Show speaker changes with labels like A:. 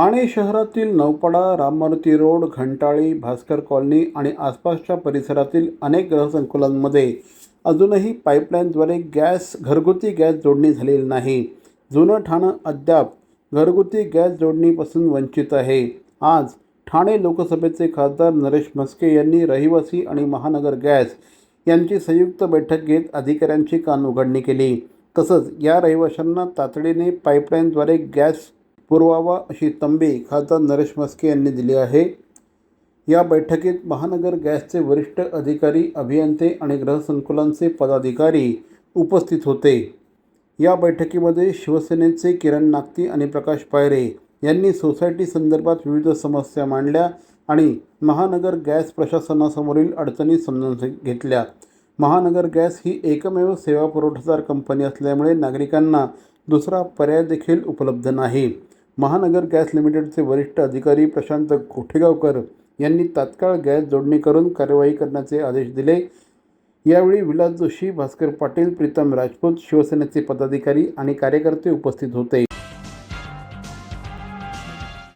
A: ठाणे शहरातील Naupada Rammaruti road Ghantali Bhaskar colony आणि आसपासच्या परिसरातील अनेक ग्रहसंकुलांमध्ये अजूनही पाईपलाईनद्वारे गॅस घरगुती गॅस जोडणी झालेली नाही. जुनं ठाणं अद्याप घरगुती गॅस जोडणीपासून वंचित आहे. आज ठाणे लोकसभेचे खासदार नरेश म्हस्के यांनी रहिवासी आणि महानगर गॅस यांची संयुक्त बैठक घेत अधिकाऱ्यांची कान उघडणी केली. तसंच या रहिवाशांना तातडीने पाईपलाईनद्वारे गॅस पुरवावा अशी तंबी खासदार नरेश म्हस्के यांनी दिली आहे. या बैठकीत महानगर गॅसचे वरिष्ठ अधिकारी अभियंते आणि गृहसंकुलांचे पदाधिकारी उपस्थित होते. या बैठकीमध्ये शिवसेनेचे किरण नागती आणि प्रकाश पायरे यांनी सोसायटी संदर्भात विविध समस्या मांडल्या आणि महानगर गॅस प्रशासनासमोरील अडचणी समजून घेतल्या. महानगर गॅस ही एकमेव सेवा पुरवठादार कंपनी असल्यामुळे नागरिकांना दुसरा पर्याय देखील उपलब्ध नाही. महानगर गॅस लिमिटेडचे वरिष्ठ अधिकारी प्रशांत कोठेगावकर यांनी तात्काळ गॅस जोडणी करून कार्यवाही करण्याचे आदेश दिले. यावेळी विलास जोशी भास्कर पाटील प्रीतम राजपूत शिवसेनेचे पदाधिकारी आणि कार्यकर्ते उपस्थित होते.